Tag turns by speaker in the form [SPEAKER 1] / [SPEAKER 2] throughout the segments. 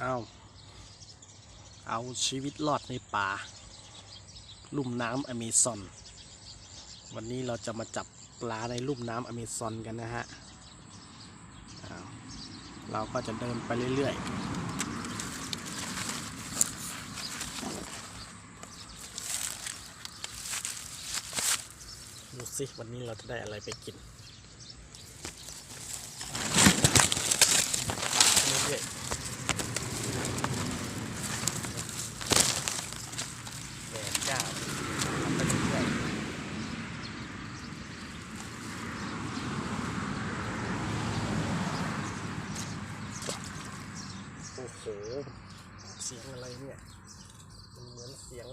[SPEAKER 1] เอาเอาชีวิตรอดในป่า ลุ่มน้ำอเมซอน วันนี้เราจะมาจับปลาในลุ่มน้ำอเมซอนกันนะฮะเราก็จะเดินไปเรื่อยๆ ดูสิวันนี้เราจะได้อะไรไปกินเรื่อยๆแดดจ้าไปเรื่อยๆ โอ้โหเสียงอะไรเนี่ย มันเหมือนเสียง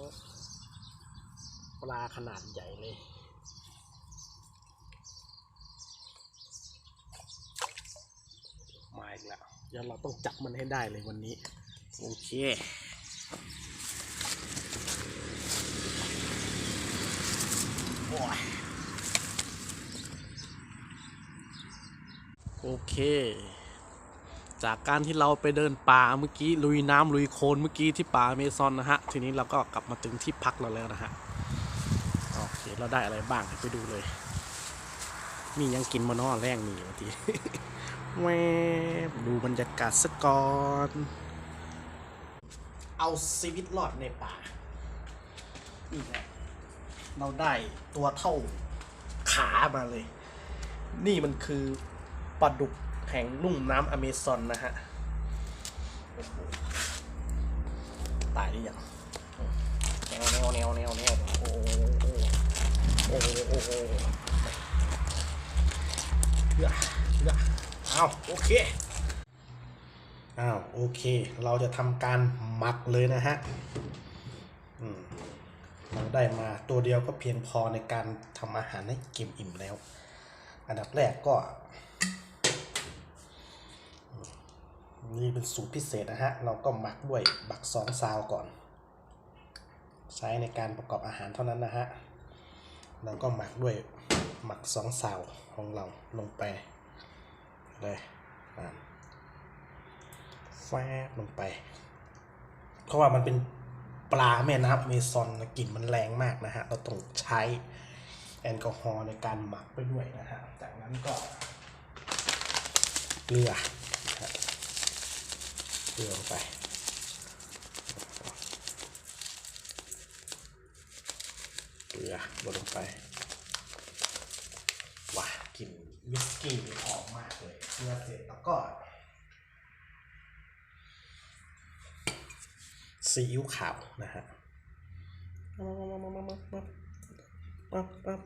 [SPEAKER 1] ปลาขนาดใหญ่เลยมาอีกแล้วเดี๋ยวเราต้องจับมันให้ได้เลยวันนี้ โอเคโอ้ยโอเค จากการที่เราไปเดินป่าเมื่อกี้ลุยน้ำลุยโคลนเมื่อกี้ที่ป่าเมซอนนะฮะ ทีนี้เราก็กลับมาถึงที่พักเราแล้วนะฮะ โอเค เราได้อะไรบ้างไปดูเลย มียังกินมานอแรงมีบางทีแวบดูบรรยากาศสะก่อน เอาชีวิตรอดในป่า นี่แหละเราได้ตัวเท่าขามาเลย นี่มันคือปลาดุก แห่งลุ่มน้ำอเมซอนนะฮะตายหรือยังแนวแนวแนวแนวแนวโอ้โหโอ้โหโอ้โหเลือเลือเอาโอเคอ้าวโอเค เราจะทำการหมักเลยนะฮะอืมเราได้มาตัวเดียวก็เพียงพอในการทำอาหารให้กินอิ่มแล้ว อันดับแรกก็ นี่เป็นสูตรพิเศษนะฮะ เราก็หมักด้วยบักสองซาวก่อน ใช้ในการประกอบอาหารเท่านั้นนะฮะ เราก็หมักด้วยหมักสองซาวของเราลงไปเลยแฟบลงไป เพราะว่ามันเป็นปลาแม่น้ำอเมซอนกลิ่นมันแรงมากนะฮะ เราต้องใช้แอลกอฮอล์ในการหมักไปด้วยนะฮะ จากนั้นก็เกลือ ลือลงไปเกลือบดลงไปว้ากลิ่นวิสกี้หอมมากเลยเกลือเสร็จแล้วก็ซีอิ๊วขาวนะฮะปั๊บปั๊บ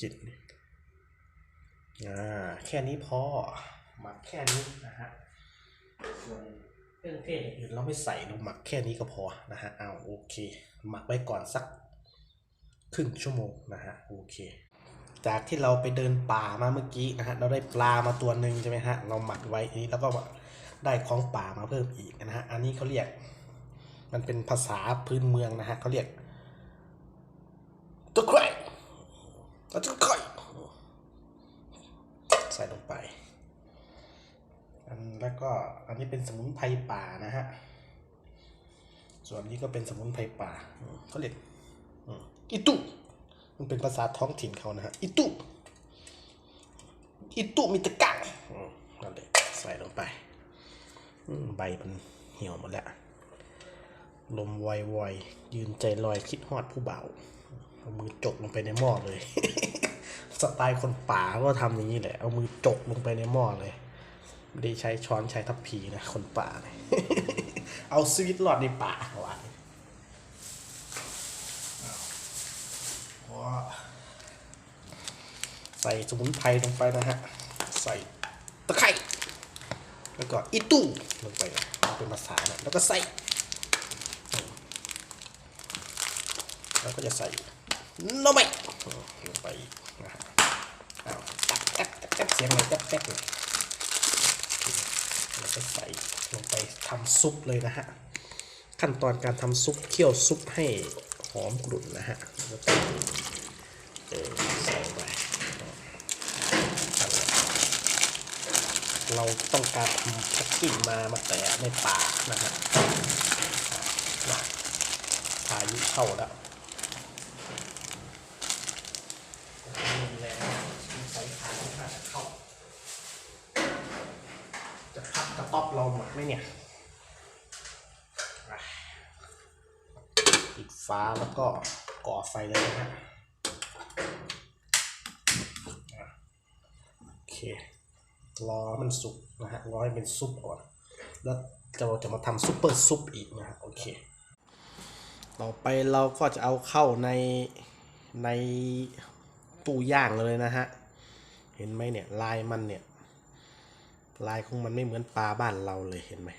[SPEAKER 1] จิตนี่อ่า แค่นี้พอ หมักแค่นี้นะฮะส่วนเครื่องเทศอื่นเราไม่ใส่เราหมักแค่นี้ก็พอนะฮะเอาโอเค หมักไว้ก่อนสักครึ่งชั่วโมงนะฮะโอเค จากที่เราไปเดินป่ามาเมื่อกี้นะฮะเราได้ปลามาตัวหนึ่งใช่ไหมฮะเราหมักไว้นนี้แล้วก็ได้ของป่ามาเพิ่มอีกนะฮะอันนี้เขาเรียก มันเป็นภาษาพื้นเมืองนะฮะเขาเรียกตะไคร่ตะไคร่ใส่ลงไป อัน แล้วก็อันนี้เป็นสมุนไพรป่านะฮะ ส่วนนี้ก็เป็นสมุนไพรป่าเขาเรียกอิตุ มันเป็นภาษาท้องถิ่นเขานะฮะ อิตุ อิตุมิตะกังนั่นเลยใส่ลงไป ใบมันเหี่ยวหมดแล้ว ลมไวๆยืนใจลอยคิดฮอดผู้เบาเอามือจกลงไปในหม้อเลย สไตล์คนป่าก็ทำอย่างนี้แหละ เอามือจกลงไปในหม้อเลย ไม่ได้ใช้ช้อนใช้ทัพพีนะ คนป่าเนี่ยเอาชีวิตรอดในป่าเอาไว้ว้าใส่สมุนไพรลงไปนะฮะ ใส่ตะไคร้แล้วก็อีตู้ลงไปนะเป็นภาษานะแล้วก็ใส่ แล้วก็จะใส่นมไปลงไปอีกนะฮะเอาตักแก๊บแก๊บเสียงอะไรแก๊บแก๊บเลย แล้วก็ใส่ลงไปทำซุปเลยนะฮะ ขั้นตอนการทำซุปเคี่ยวซุปให้หอมกรุ่นนะฮะแล้วก็เออใส่ไปเราต้องการทำแพ็กกิ้งมามาแต่ในป่านะฮะอะพายุเข้าแล้วมีแล้วมีสายขายที่จะเข้า จะพับกระต๊อบเราห มดไหมเนี่ยปิดฟ้าแล้วก็ก่อไฟเลยนะฮะโอเครอมันสุกนะฮะรอให้เป็นซุปก่อนแล้วเราจะมาทำซุปเปอร์ซุปอีกนะฮะโอเค ต่อไปเราก็จะเอาเข้าในในตู้ย่างเลยนะฮะ เห็นไหมเนี่ยลายมันเนี่ย ลายของมันไม่เหมือนปลาบ้านเราเลยเห็นไหม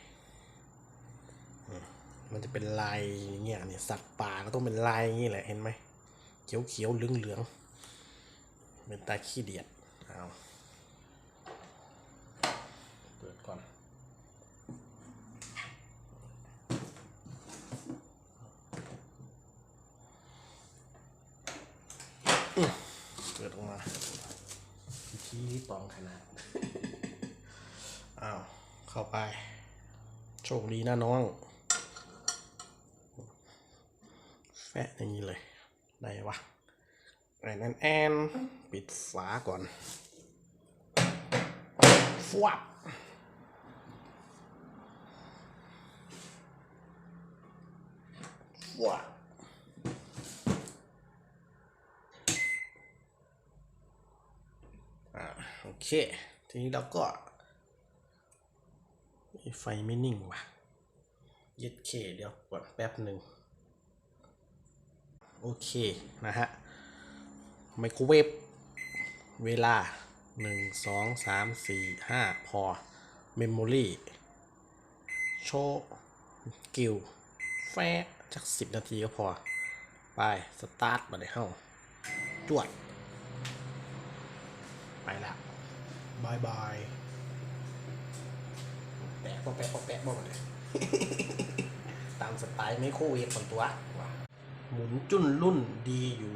[SPEAKER 1] อืมมันจะเป็นลายเงี้ยเนี่ยสัตว์ป่าก็ต้องเป็นลายอย่างนี้แหละเห็นไหมเขียวเขียวเหลืองเหลืองเป็นตาขี้เดียดเอาเปิดก่อนอืมเปิดออกมาชี้ปองขนาด อ้าว เข้าไป โชคดีนะน้อง แฟะอย่างนี้เลย ได้วะแอนแอนแอนปิดฝาก่อนฟวับฟวับอ่าโอเค ทีนี้เราก็ ไฟไม่นิ่งว่ะเย็ดเคเดี๋ยวก่อนแป๊บหนึ่งโอเค นะฮะ ไมโครเวฟเวลา 1 2 3 4 5 พอ เมมโมรี่โชว์กิลแฟจักสิบนาทีก็พอ ไป สตาร์ทมาเลยเฮ้า จวด ไปละบายบาย แปะปะแปะปะแปะบ้าเลยตามสไตล์ไมโครเวฟของตัวว่ะหมุนจุ้นรุ่นดีอยู่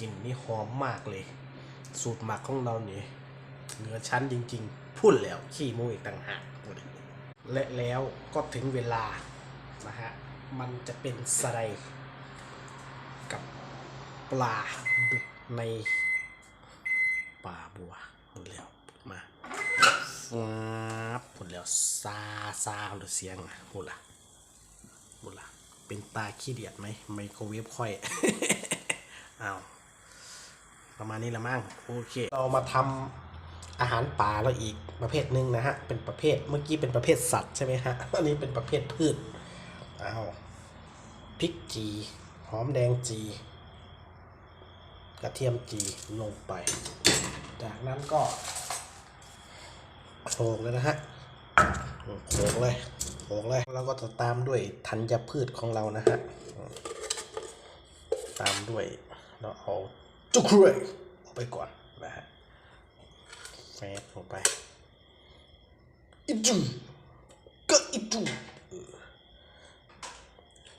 [SPEAKER 1] กลิ่นนี่หอมมากเลย สูตรหมักของเราเนี่ยเหนือชั้นจริงๆ พูดแล้วขี้มูอีกต่างหากและแล้วก็ถึงเวลานะฮะ มันจะเป็นสไลกับปลาดุกในปลาบัวหมดแล้วมา ฟ้าบหมดแล้วซาซาหรือเสียงอะหมดละหมดละเป็นตาขี้เดียดไหมไมโครเวฟค่อยเอาประมาณนี้ละมั้งโอเค เรามาทำอาหารป่าเราอีกประเภทหนึ่งนะฮะ เป็นประเภทเมื่อกี้เป็นประเภทสัตว์ใช่ไหมฮะอันนี้เป็นประเภทพืชเอาพริกจี หอมแดงจี กระเทียมจีลงไป จากนั้นก็ โขลกเลยนะฮะโขลกเลยโขลกเลยแล้วก็จะตามด้วยธัญพืชของเรานะฮะตามด้วยเราเอาจุกเรยออกไปก่อนนะฮะแฟดลงไปอิจูก็อิจู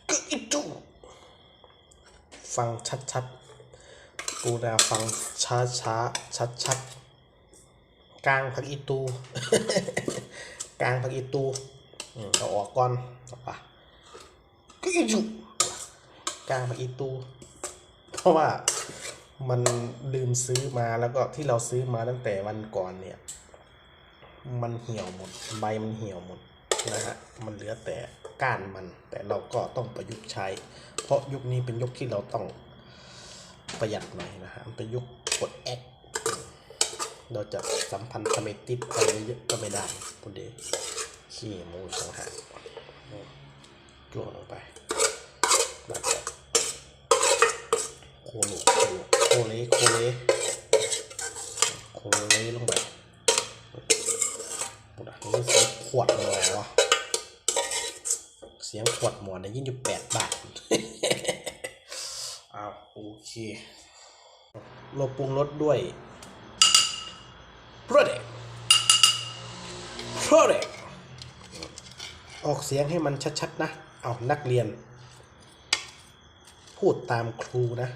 [SPEAKER 1] ก็อิจูฟังชัดๆกูดาฟังช้าๆชัดๆ กลางผักอีตูกลางผักอีตูเอาออกก่อนเอาปะก็อีจุกลางผักอีตู เพราะว่ามันลืมซื้อมาแล้วก็ที่เราซื้อมาตั้งแต่วันก่อนเนี่ย มันเหี่ยวหมดใบมันเหี่ยวหมดนะฮะมันเหลือแต่ก้านมัน แต่เราก็ต้องประยุกต์ใช้ เพราะยุคนี้เป็นยุคที่เราต้องประหยัดหน่อยนะฮะมันเป็นยุคกดแอค เราจะสัมพันธ์ทำไมติดไปเยอะก็ไม่ได้พุดเดขี้หมูสังหารจ้วงลงไปแล้วก็โคโลโคเลโคเลโคเลลงไปปุดนี่เสียงขวดหมอวะเสียงขวดหมอได้ยินอยู่แปดบาทอ้าวโอเคเราปรุงรสด้วย product product ออกเสียงให้มันชัดๆนะ เอานักเรียน พูดตามครูนะ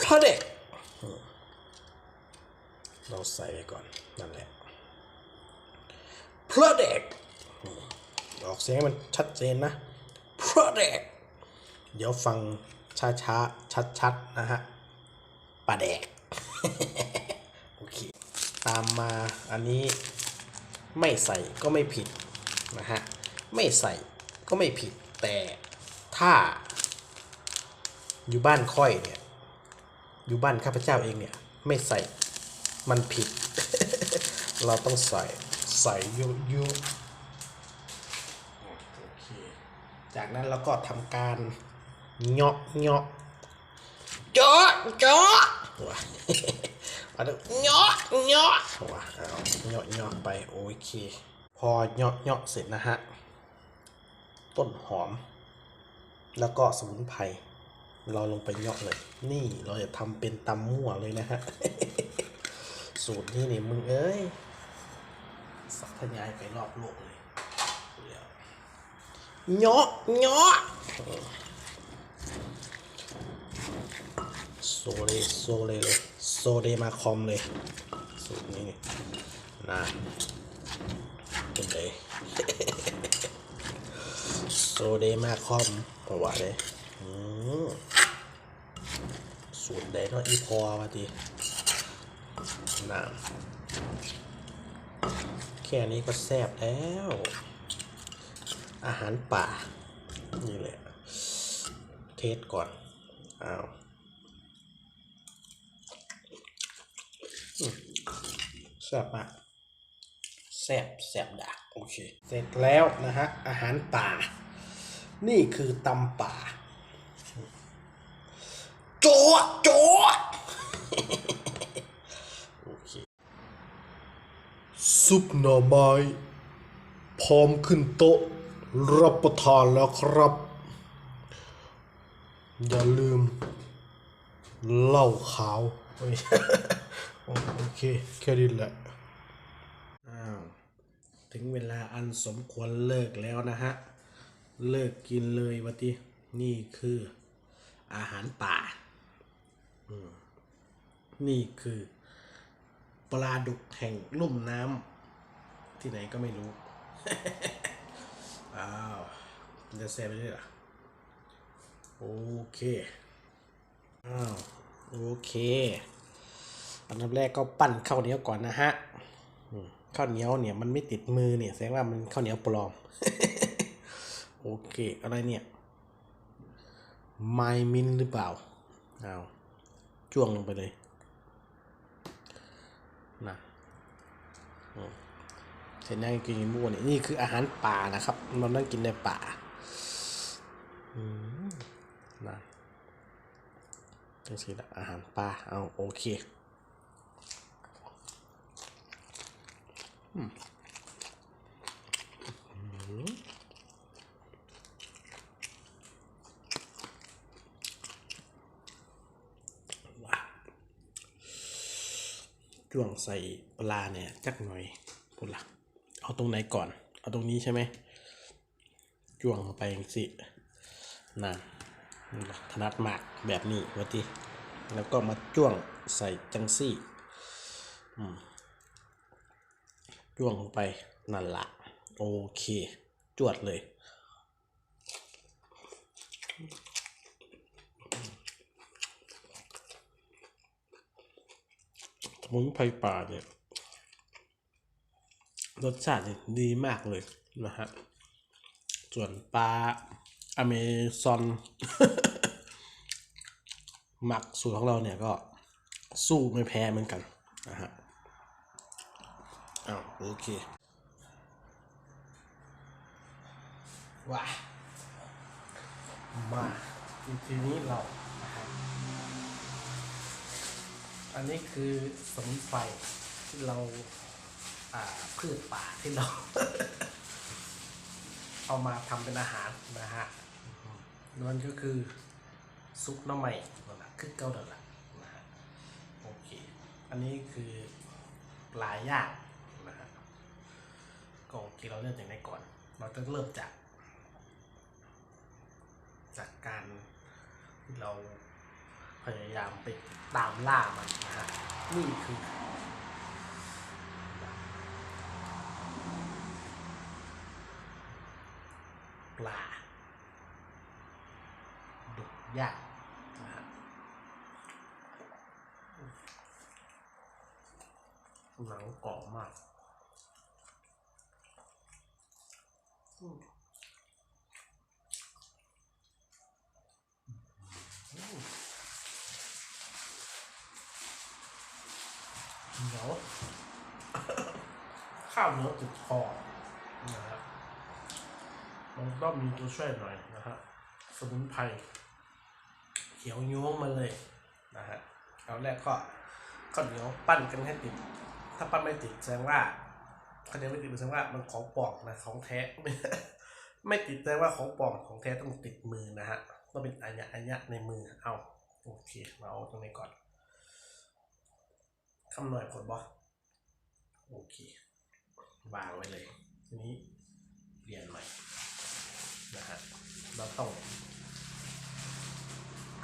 [SPEAKER 1] product เราใส่ไปก่อน นั่นแหละ product ออกเสียงให้มันชัดเจนนะ product เดี๋ยวฟังช้าๆ ชัดๆ นะฮะปลาแดกโอเคตามมา อันนี้ไม่ใส่ก็ไม่ผิดนะฮะ ไม่ใส่ก็ไม่ผิด แต่ถ้า อยู่บ้านค่อยเนี่ย อยู่บ้านข้าพเจ้าเองเนี่ย ไม่ใส่ มันผิด เราต้องใส่ ใส่ยุยุจากนั้นเราก็ทำการเงาะเงาะเจาะเจาะ มาดูเงาะเงาะว่ะ เอาเงาะเงาะไปโอเค พอเงาะเงาะเสร็จนะฮะ ต้นหอม แล้วก็สมุนไพรเราลงไปเงาะเลย นี่เราจะทำเป็นตำมั่วเลยนะฮะ สูตรนี้นี่มึงเอ้ย สัทยายไปรอบโลกเลยเนาะเนาะโซเลโซเลเลย โซเลมาคอมเลยสูตรนี้ นี่นะเป็นไงโซเดมาคอมปะวัติเลยสูตรใดเนาะอีพอวะทีน้ำแค่นี้ก็แซ่บแล้ว อาหารป่า นี่แหละ เทสก่อน อ้าวแซ่บมาก แซบแซบดากโอเค เสร็จแล้วนะฮะ อาหารป่า นี่คือตำป่า โจ๊ะโจ๊ะโอเคซุปหน่อไม้พร้อมขึ้นโต๊ะ รับประทานแล้วครับ อย่าลืมเหล้าขาว โอเค แค่นี้แหละ ถึงเวลาอันสมควรเลิกแล้วนะฮะ เลิกกินเลยวะทีนี่คืออาหารป่า นี่คือปลาดุกแห่งลุ่มน้ำที่ไหนก็ไม่รู้ อ้าวจะแซ่บไปด้วยหรอโอเค อ้าว โอเค อันดับแรกก็ปั้นข้าวเหนียวก่อนนะฮะ ข้าวเหนียวเนี่ยมันไม่ติดมือเนี่ยแสดงว่ามันข้าวเหนียวปลอม โอเค อะไรเนี่ยไมมินหรือเปล่าเอาจ้วงลงไปเลยนะเสร็จแล้วกินมั่วเนี่ยนี่คืออาหารป่านะครับเรานั่งกินในป่าอืมนะจังสิละอาหารป่าเอาโอเค จ้วงใส่ปลาเนี่ยจักหน่อยพุ่นละเอาตรงไหนก่อน เอาตรงนี้ใช่ไหมจ้วงไปอย่างสิน่ะถนัดหมากแบบนี้วะทีแล้วก็มาจ้วงใส่จังซี่ อืม จ้วงลงไปนั่นละโอเค จวดเลยสมุนไพรป่าเนี่ย รสชาติดีมากเลยนะฮะ ส่วนปลาอเมซอน หมักสูตรของเราเนี่ยก็สู้ไม่แพ้เหมือนกันนะฮะ อ้าวโอเคว้ามาทีนี้เราอันนี้คือสมุนไพรที่เราอ่าพืชป่าที่เรา เอามาทำเป็นอาหารนะฮะนั่นก็คือซุปน้ำใหม่นั่นแหละคือเกาเดนละนะฮะโอเค อันนี้คือปลาย่างนะฮะก็โอเคเราเริ่มจากไหนก่อน เราต้องเริ่มจาก จากการที่เราพยายามไปตามล่ามันนะฮะนี่คือปลาดุกยาก เหนียว ข้าวเหนียวติดคอนะฮะมันต้องมีตัวช่วยหน่อยนะฮะสมุนไพรเขียวโย้งมาเลยนะฮะเอาแรกก็ข้าวเหนียวปั้นกันให้ติด ถ้าปั้นไม่ติดแสดงว่าข้าวเหนียวไม่ติดแสดงว่ามันของปลอมนะของแท้ไม่ติดแสดงว่าของปลอมของแท้ต้องติดมือนะฮะต้องเป็นอัญญะอัญญะในมือเอาโอเคมาเอาตรงนี้ก่อน คำหน่อยผลบอโอเควางไว้เลยทีนี้เปลี่ยนใหม่นะฮะเราต้อง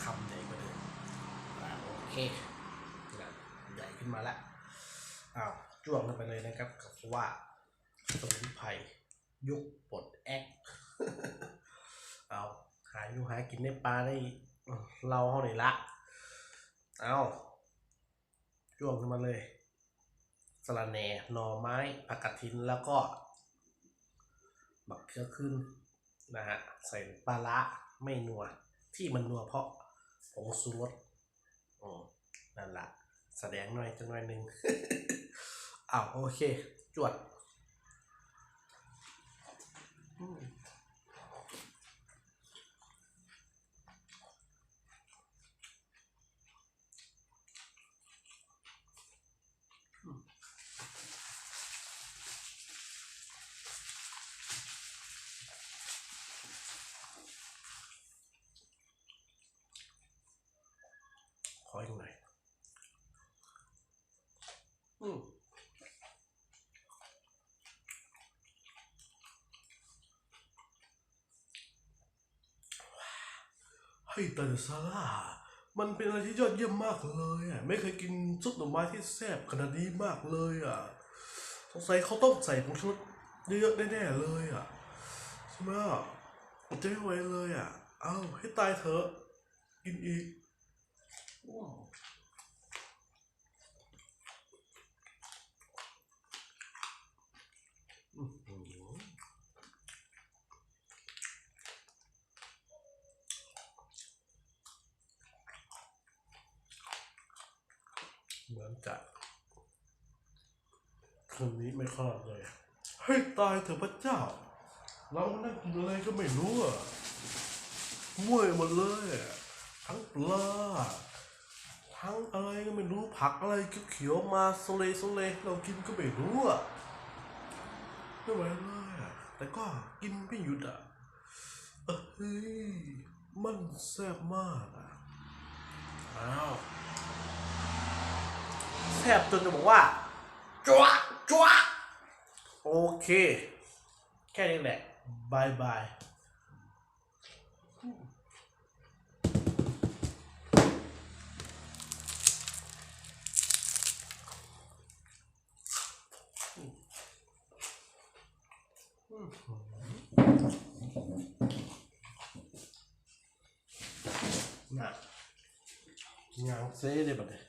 [SPEAKER 1] คำใหญ่กว่าเดิมอ่าโอเคนะใหญ่ขึ้นมาแล้วอ้าวจ้วงลงไปเลยนะครับกับว่าสมุนไพรยุกปลดแอกเอาหาอยู่หากินในปลาได้เราเท่าไหร่ละเอา จ้วงขึ้นมาเลยสะระแหน่หน่อไม้ผักกาดทินแล้วก็บักเขือขึ้นนะฮะใส่ปลาละไม่นัว ที่มันนัวเพราะผงซูรสอืมนั่นละแสดงหน่อยจังหน่อยหนึ่งอ้าวโอเค จวด อืมขออีกหน่อยอืมให้ย แต่ซาร่ามันเป็นอะไรที่ยอดเยี่ยมมากเลยอะไม่เคยกินซุปหน่อไม้ที่แซ่บขนาดนี้มากเลยอะสงสัยเขาต้องใส่ผงชูรสเยอะๆแน่ๆเลยอะใช่ไหมอะอดใจไม่ไหวเลยอะ เอ้าให้ตายเถอะกินอีกว้าวอหือเห มือนจะคืนนี้ไม่คลอดเลย ให้ตายเถอะพระเจ้า เรานั่งกินอะไรก็ไม่รู้อะมั่วหมดเลยทั้งปลาทั้งอะไรก็ไม่รู้ผักอะไรเขียวๆมาโซเลโซเลเรากินก็ไม่รู้อะไม่ไหวเลยอะแต่ก็กินไม่หยุดอะเออเฮ้ยมันแซ่บมากอะอ้าวแซ่ บจนจะบอกว่าจ้วะจ้วะโอเค แค่นี้แหละบายบายน่ะยางเซ่เลยบัดเนี่ย